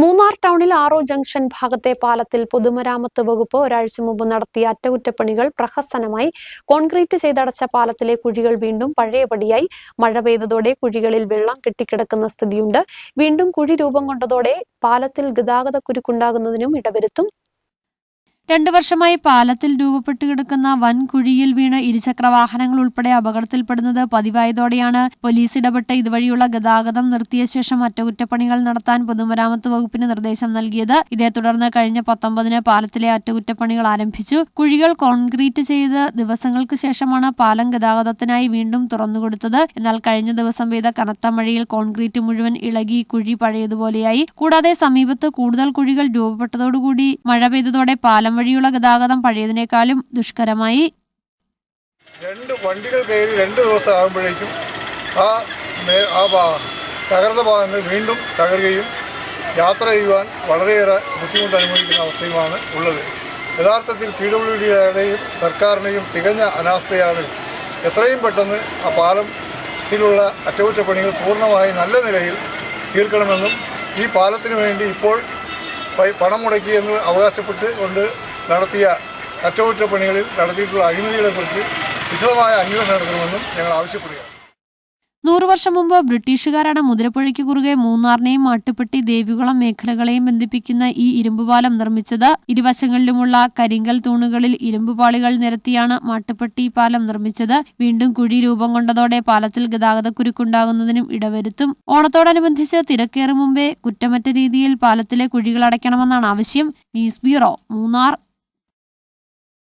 മൂന്നാർ ടൗണിൽ ആറോ ജംഗ്ഷൻ ഭാഗത്തെ പാലത്തിൽ പൊതുമരാമത്ത് വകുപ്പ് ഒരാഴ്ച മുമ്പ് നടത്തിയ അറ്റകുറ്റപ്പണികൾ പ്രഹസനമായി. കോൺക്രീറ്റ് ചെയ്തടച്ച പാലത്തിലെ കുഴികൾ വീണ്ടും പഴയപടിയായി. മഴ പെയ്തതോടെ കുഴികളിൽ വെള്ളം കെട്ടിക്കിടക്കുന്ന സ്ഥിതിയുണ്ട്. വീണ്ടും കുഴി രൂപം കൊണ്ടതോടെ പാലത്തിൽ ഗതാഗതക്കുരുക്കുണ്ടാകുന്നതിനും ഇടവരുത്തും. രണ്ടു വർഷമായി പാലത്തിൽ രൂപപ്പെട്ടു കിടക്കുന്ന വൻ കുഴിയിൽ വീണ് ഇരുചക്ര വാഹനങ്ങൾ ഉൾപ്പെടെ അപകടത്തിൽപ്പെടുന്നത് പതിവായതോടെയാണ് പോലീസ് ഇടപെട്ട് ഇതുവഴിയുള്ള ഗതാഗതം നിർത്തിയ ശേഷം അറ്റകുറ്റപ്പണികൾ നടത്താൻ പൊതുമരാമത്ത് വകുപ്പിന് നിർദ്ദേശം നൽകിയത്. ഇതേ തുടർന്ന് കഴിഞ്ഞ പത്തൊമ്പതിന് പാലത്തിലെ അറ്റകുറ്റപ്പണികൾ ആരംഭിച്ചു. കുഴികൾ കോൺക്രീറ്റ് ചെയ്ത് ദിവസങ്ങൾക്ക് ശേഷമാണ് പാലം ഗതാഗതത്തിനായി വീണ്ടും തുറന്നുകൊടുത്തത്. എന്നാൽ കഴിഞ്ഞ ദിവസം പെയ്ത കനത്ത മഴയിൽ കോൺക്രീറ്റ് മുഴുവൻ ഇളകി കുഴി പഴയതുപോലെയായി. കൂടാതെ സമീപത്ത് കൂടുതൽ കുഴികൾ രൂപപ്പെട്ടതോടുകൂടി മഴ പെയ്തതോടെ പാലം വഴിയുള്ള ഗതാഗതം പഴയതിനേക്കാളും ദുഷ്കരമായി. രണ്ട് വണ്ടികൾ കയറി രണ്ട് ദിവസം ആകുമ്പോഴേക്കും ആ ആ തകർന്ന ഭാഗങ്ങൾ വീണ്ടും തകരുകയും യാത്ര ചെയ്യുവാൻ വളരെയേറെ ബുദ്ധിമുട്ട് അനുഭവിക്കുന്ന അവസ്ഥയുമാണ് ഉള്ളത്. യഥാർത്ഥത്തിൽ പി ഡബ്ല്യു ഡിയുടെയും സർക്കാരിനെയും തികഞ്ഞ അനാസ്ഥയാണ് എത്രയും പെട്ടെന്ന് ആ പാലത്തിലുള്ള അറ്റകുറ്റപ്പണികൾ പൂർണമായി നല്ല നിലയിൽ തീർക്കണമെന്നും ഈ പാലത്തിനു വേണ്ടി ഇപ്പോൾ പണം മുടക്കിയെന്ന് അവകാശപ്പെട്ട് കൊണ്ട് നടത്തിയ അറ്റകുറ്റപ്പണികളിൽ നടത്തിയിട്ടുള്ള അഴിമതികളെക്കുറിച്ച് വിശദമായ അന്വേഷണം നടത്തണമെന്നും ഞങ്ങൾ ആവശ്യപ്പെടുകയാണ്. നൂറു വർഷം മുമ്പ് ബ്രിട്ടീഷുകാരാണ് മുതിരപ്പുഴയ്ക്ക് കുറുകെ മൂന്നാറിനെയും മാട്ടുപ്പെട്ടി ദേവികുളം മേഖലകളെയും ബന്ധിപ്പിക്കുന്ന ഈ ഇരുമ്പുപാലം നിർമ്മിച്ചത് ഇരുവശങ്ങളിലുമുള്ള കരിങ്കൽ തൂണുകളിൽ ഇരുമ്പുപാളികൾ നിരത്തിയാണ് മാട്ടുപ്പെട്ടി പാലം നിർമ്മിച്ചത്. വീണ്ടും കുഴി രൂപം കൊണ്ടതോടെ പാലത്തിൽ ഗതാഗതക്കുരുക്കുണ്ടാകുന്നതിനും ഇടവരുത്തും. ഓണത്തോടനുബന്ധിച്ച് തിരക്കേറും മുമ്പേ കുറ്റമറ്റ രീതിയിൽ പാലത്തിലെ കുഴികൾ അടയ്ക്കണമെന്നാണ് ആവശ്യം. News bureau Munnar.